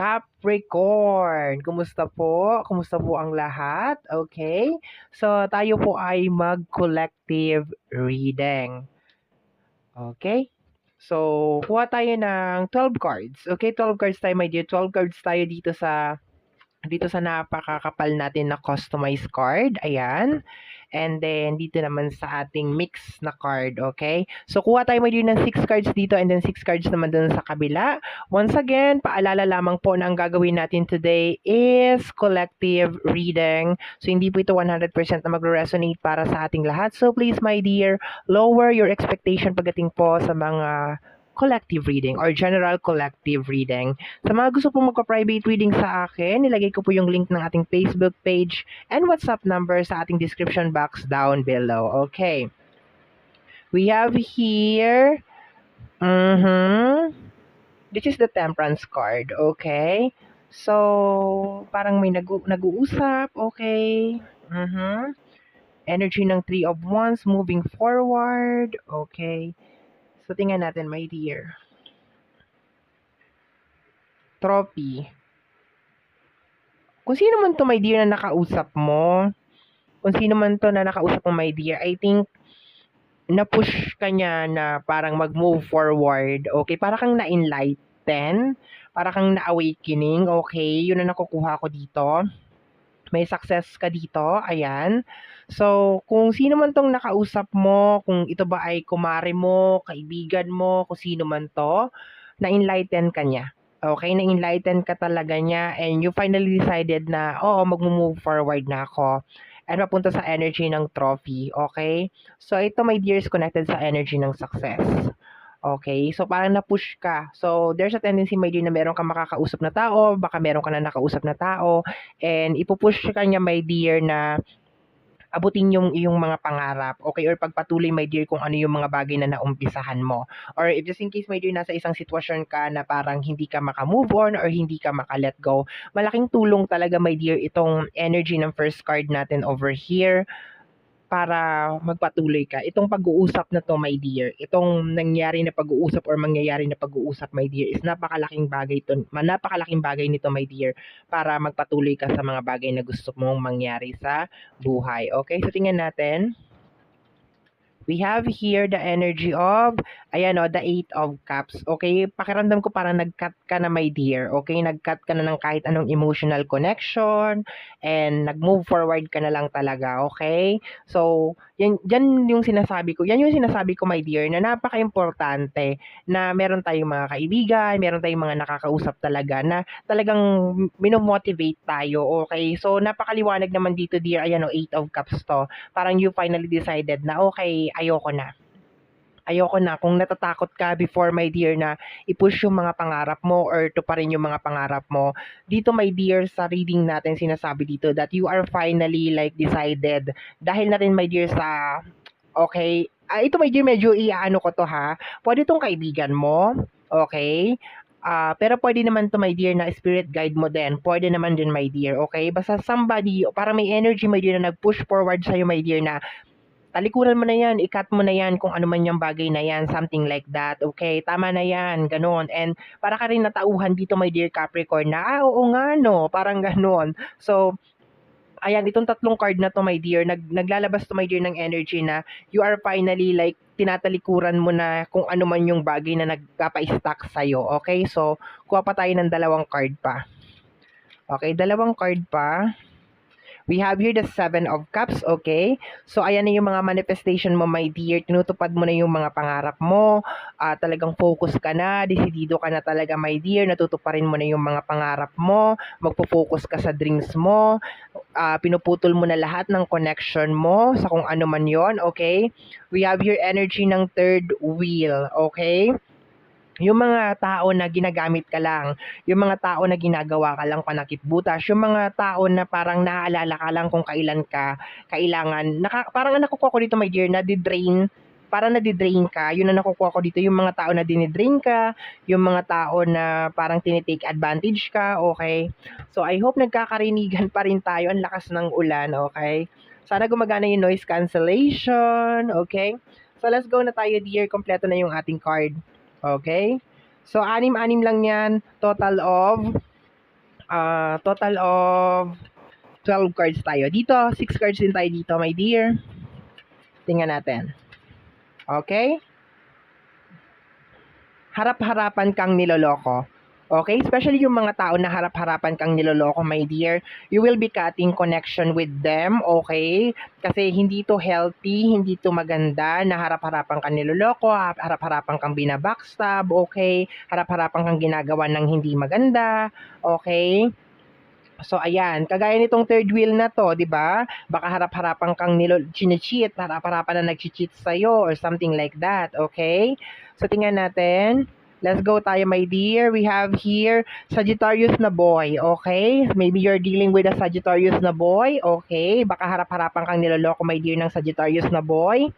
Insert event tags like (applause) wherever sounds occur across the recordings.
Capricorn. Kumusta po? Kumusta po ang lahat? Okay? So, tayo po ay mag-collective reading. Okay? So, kuha tayo ng 12 cards. Okay, 12 cards tayo, my dear. 12 cards tayo dito sa dito sa napakakapal natin na customized card. Ayan. And then, dito naman sa ating mix na card, okay? So, kuha tayo may ng 6 cards dito and then 6 cards naman dun sa kabila. Once again, paalala lamang po na ang gagawin natin today is collective reading. So, hindi po ito 100% na magre-resonate para sa ating lahat. So, please, my dear, lower your expectation pagdating po sa mga collective reading or general collective reading. Sa mga gusto pong magpa-private reading sa akin, nilagay ko po yung link ng ating Facebook page and WhatsApp number sa ating description box down below. Okay. We have here, mm-hmm, this is the temperance card, okay? So, parang may nag- nag-uusap, okay? Mm-hmm. Energy ng Three of Wands moving forward, okay? So, tingnan natin, my dear. Trophy. Kung sino man to, my dear, na nakausap mo, kung sino man to na nakausap mo, my dear, I think, na-push ka niya na parang mag-move forward, okay? Para kang na-enlighten, para kang na-awakening, okay? Yun ang nakukuha ko dito. May success ka dito, ayan. So, kung sino man tong nakausap mo, kung ito ba ay kumare mo, kaibigan mo, kung sino man to, na-enlighten ka niya. Okay, na-enlighten ka talaga niya and you finally decided na, oo, mag-move forward na ako and mapunta sa energy ng trophy, okay? So, ito, my dear, is connected sa energy ng success. Okay? So, parang na-push ka. So, there's a tendency, my na meron kang makakausap na tao, baka meron ka na nakausap na tao, and ipupush ka niya, my dear, na abutin yung iyong mga pangarap, okay, or pagpatuloy, my dear, kung ano yung mga bagay na naumpisahan mo. Or if just in case, my dear, nasa isang sitwasyon ka na parang hindi ka maka-move on or hindi ka maka-let go, malaking tulong talaga, my dear, itong energy ng first card natin over here para magpatuloy ka. Itong pag-uusap na to, my dear, itong nangyari na pag-uusap or mangyayari na pag-uusap, my dear, is napakalaking bagay to, napakalaking bagay nito, my dear, para magpatuloy ka sa mga bagay na gusto mong mangyari sa buhay. Okay, so tingnan natin. We have here the energy of, ayan o, the Eight of Cups. Okay, pakiramdam ko parang nag-cut ka na, my dear. Okay, nag-cut ka na ng kahit anong emotional connection and nag-move forward ka na lang talaga. Okay, so, yan, yan yung sinasabi ko. Yan yung sinasabi ko, my dear, na napaka-importante na meron tayong mga kaibigan, meron tayong mga nakakausap talaga na talagang minomotivate tayo. Okay, so napakaliwanag naman dito, dear. Ayan o, Eight of Cups to. Parang you finally decided na, okay, ayoko na. Ayoko na. Kung natatakot ka before, my dear, na i-push yung mga pangarap mo or to pa rin yung mga pangarap mo, dito, my dear, sa reading natin, sinasabi dito that you are finally, like, decided. Dahil na rin, my dear, sa, okay, ah, ito, my dear, medyo iaano ko to, ha. Pwede tong kaibigan mo, okay, Uh, pero pwede naman to my dear na spirit guide mo din. Pwede naman din my dear, okay? Basta somebody, para may energy my dear na nag-push forward sa'yo my dear na talikuran mo na yan, ikat mo na yan kung ano man yung bagay na yan, something like that, okay, tama na yan, ganon. And para ka rin natauhan dito, my dear Capricorn, na, ah, oo nga, no, (laughs) parang ganon. So, ayan, itong tatlong card na to, my dear, nag, naglalabas to, my dear, ng energy na you are finally, like, tinatalikuran mo na kung ano man yung bagay na nagpapa-stack sa'yo, okay? So, kuha pa tayo ng dalawang card pa. Okay, dalawang card pa. We have here the Seven of Cups, okay? So, ayan na yung mga manifestation mo, my dear. Tinutupad mo na yung mga pangarap mo. Uh, talagang focus ka na. Desidido ka na talaga, my dear. Natutuparin mo na yung mga pangarap mo. Magpo-focus ka sa dreams mo. Uh, pinuputol mo na lahat ng connection mo sa kung ano man yon okay? We have your energy ng third wheel, okay? Yung mga tao na ginagamit ka lang, yung mga tao na ginagawa ka lang panakipbutas, yung mga tao na parang naaalala ka lang kung kailan ka kailangan. Naka, parang ang nakukuha ko dito, my dear, na di-drain para na-drain ka, yun ang nakukuha ko dito, yung mga tao na dinidrain ka, yung mga tao na parang tinitake advantage ka, okay? So, I hope nagkakarinigan pa rin tayo, ang lakas ng ulan, okay? Sana gumagana yung noise cancellation, okay? So, let's go na tayo, dear. Kompleto na yung ating card. Okay? So, anim-anim lang yan. Total of ah, total of 12 cards tayo. Dito, 6 cards din tayo dito, my dear. Tingnan natin. Okay? Harap-harapan kang niloloko. Okay? Especially yung mga tao na harap-harapan kang niloloko, my dear. You will be cutting connection with them, okay? Kasi hindi to healthy, hindi to maganda na harap-harapan kang niloloko, harap-harapan kang binabackstab, okay? Harap-harapan kang ginagawa ng hindi maganda, okay? So, ayan. Kagaya nitong third wheel na to, di ba? Baka harap-harapan kang nilo chine-cheat, harap-harapan na nag-cheat sa'yo or something like that, okay? So, tingnan natin. Let's go tayo, my dear. We have here Sagittarius na boy, okay? Maybe you're dealing with a Sagittarius na boy, okay? Baka harap-harapan kang niloloko, my dear, ng Sagittarius na boy.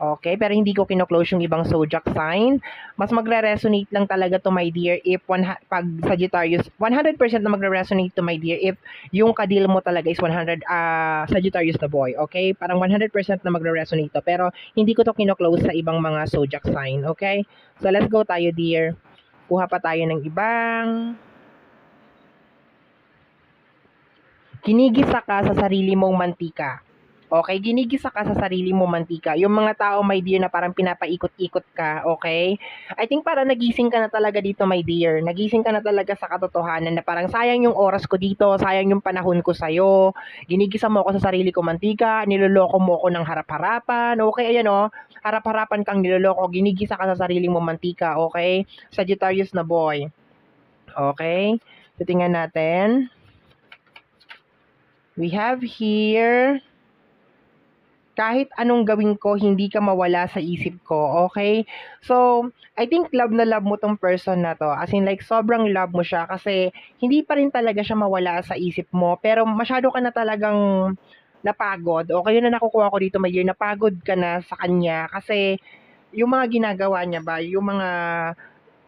Okay, pero hindi ko kino-close yung ibang zodiac sign. Mas magre-resonate lang talaga to my dear if one, pag Sagittarius, 100% na magre-resonate to my dear if yung kadil mo talaga is 100 uh, Sagittarius na boy. Okay? Parang 100% na magre-resonate to. Pero hindi ko to kino-close sa ibang mga zodiac sign. Okay? So let's go tayo dear. Kuha pa tayo ng ibang Kinigisa ka sa sarili mong mantika. Okay, ginigisa ka sa sarili mo mantika. Yung mga tao, my dear, na parang pinapaikot-ikot ka, okay? I think para nagising ka na talaga dito, my dear. Nagising ka na talaga sa katotohanan na parang sayang yung oras ko dito, sayang yung panahon ko sa'yo. Ginigisa mo ako sa sarili ko mantika, niloloko mo ako ng harap-harapan, okay? Ayan o, oh, harap-harapan kang niloloko, ginigisa ka sa sarili mo mantika, okay? Sagittarius na boy. Okay? Titingnan natin. We have here kahit anong gawin ko, hindi ka mawala sa isip ko, okay? So, I think love na love mo tong person na to. As in like, sobrang love mo siya kasi hindi pa rin talaga siya mawala sa isip mo. Pero masyado ka na talagang napagod. O kayo na nakukuha ko dito, may year, napagod ka na sa kanya kasi yung mga ginagawa niya ba, yung mga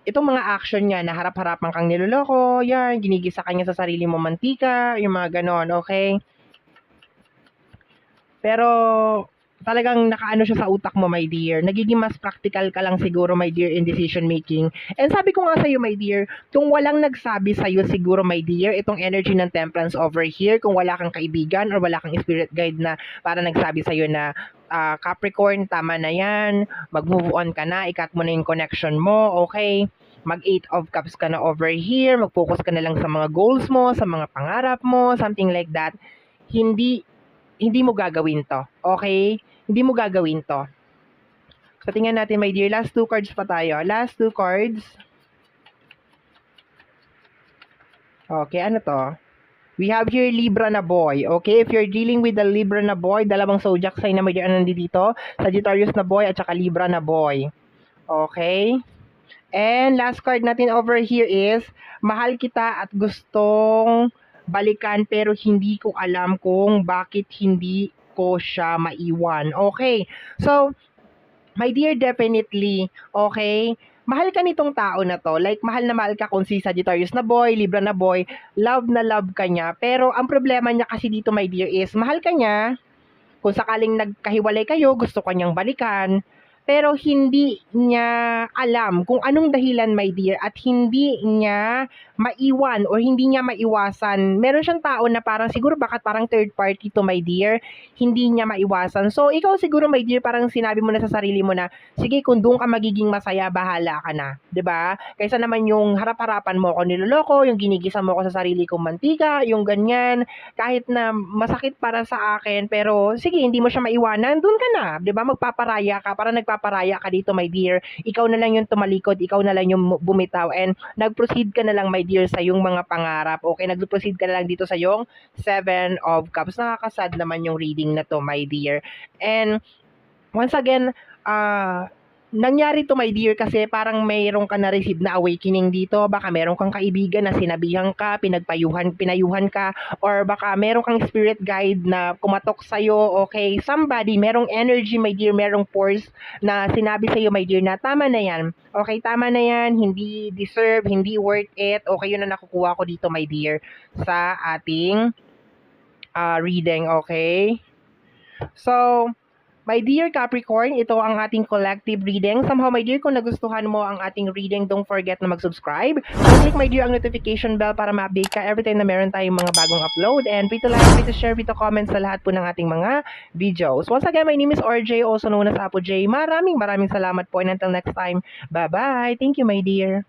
itong mga action niya na harap-harapan kang niloloko, yan, ginigisa kanya sa sarili mo mantika, yung mga ganon, okay? Pero talagang nakaano siya sa utak mo, my dear. Nagiging mas practical ka lang siguro, my dear, in decision making. And sabi ko nga sa'yo, my dear, kung walang nagsabi sa'yo siguro, my dear, itong energy ng temperance over here, kung wala kang kaibigan or wala kang spirit guide na para nagsabi sa'yo na uh, Capricorn, tama na yan, mag-move on ka na, ikat mo na yung connection mo, okay? mag 8 of cups ka na over here, mag-focus ka na lang sa mga goals mo, sa mga pangarap mo, something like that. Hindi hindi mo gagawin to. Okay? Hindi mo gagawin to. So, tingnan natin, my dear. Last two cards pa tayo. Last two cards. Okay, ano to? We have here Libra na boy. Okay, if you're dealing with the Libra na boy, dalawang zodiac sign na may ano dito, Sagittarius na boy at saka Libra na boy. Okay? And last card natin over here is, mahal kita at gustong balikan pero hindi ko alam kung bakit hindi ko siya maiwan. Okay. So, my dear, definitely, okay, mahal ka nitong tao na to. Like, mahal na mahal ka kung si Sagittarius na boy, Libra na boy, love na love ka niya. Pero, ang problema niya kasi dito, my dear, is mahal ka niya. Kung sakaling nagkahiwalay kayo, gusto ka niyang balikan pero hindi niya alam kung anong dahilan, my dear, at hindi niya maiwan or hindi niya maiwasan. Meron siyang tao na parang siguro bakit parang third party to, my dear, hindi niya maiwasan. So, ikaw siguro, my dear, parang sinabi mo na sa sarili mo na, sige, kung doon ka magiging masaya, bahala ka na. ba diba? Kaysa naman yung harap-harapan mo ako niloloko, yung ginigisa mo ako sa sarili kong mantika, yung ganyan, kahit na masakit para sa akin, pero sige, hindi mo siya maiwanan, doon ka na. ba diba? Magpaparaya ka, para nagpa nagpaparaya ka dito, my dear. Ikaw na lang yung tumalikod, ikaw na lang yung bumitaw, and nag-proceed ka na lang, my dear, sa yung mga pangarap. Okay, nag-proceed ka na lang dito sa yung Seven of Cups. Nakakasad naman yung reading na to, my dear. And, once again, uh, nangyari to my dear kasi parang mayroong ka na-receive na awakening dito. Baka meron kang kaibigan na sinabihan ka, pinagpayuhan, pinayuhan ka, or baka meron kang spirit guide na kumatok sa'yo, okay? Somebody, merong energy, my dear, merong force na sinabi sa'yo, my dear, na tama na yan. Okay, tama na yan, hindi deserve, hindi worth it. Okay, yun na nakukuha ko dito, my dear, sa ating uh, reading, okay? So, My dear Capricorn, ito ang ating collective reading. Somehow, my dear, kung nagustuhan mo ang ating reading, don't forget na mag-subscribe. Click, my dear, ang notification bell para ma-update ka every time na meron tayong mga bagong upload. And free to like, free share, free comment sa lahat po ng ating mga videos. Once again, my name is RJ, also known as Apo J. Maraming maraming salamat po and until next time, bye-bye. Thank you, my dear.